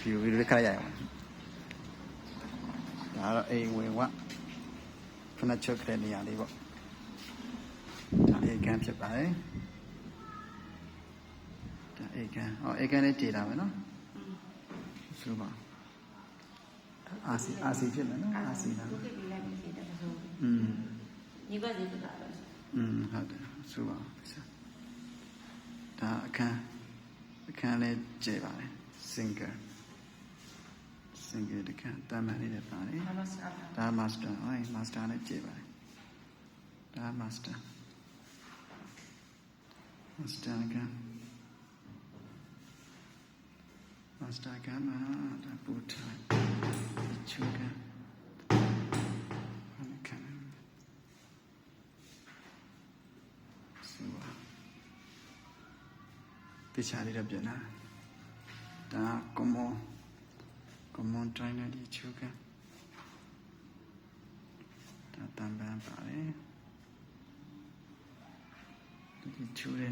ဗီဒီယိုဗီဒီယိုလေးခက်ရအောင်ဒါတော့အိမ်ဝင်ဝဖနချုပ်တဲ့နေရာလေးပေါ့ဒါအိမ်ကန်ဖြစ်ပါတယ်ဒါအိမ်ကန်ဟောအိမ်ကန်လေးတည်တာပဲနော်ဆိုပါအာစီအာစီဖြစ်မယ်နော်အာစီလား ဘုကိပြလိုက်ပြီတဲ့ဆို อืม ညီကစီတာတော့ อืมဟုတ်တယ်ဆိုပါဒါအခန်းအခန်းလေးကျဲပါတယ် single single တခန်းတာမန်လေးနဲ့ပါတယ်မမစားတာဒါမာစတာဟိုင်းမာစတာနဲ့ကျဲပါတယ်ဒါမာစတာမာစတာကမာစတာကမှာဒါပူထားချူကဟုတ်ကဲ့ဆိုပါတခြားလေးတော့ပြန်လာဒါကွန်မွ န်ကွန်မွန်တိုင်းနဲ့ဒီချူကဒါတန်ပန်းပါတယ်ဒီချူတဲ့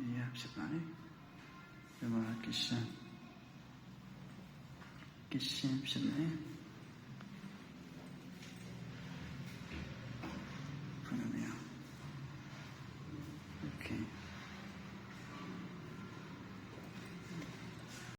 နေရာဖြစ်ပါတယ်ဒီမှာကရှင်ကရှင်ဖြစ်နေ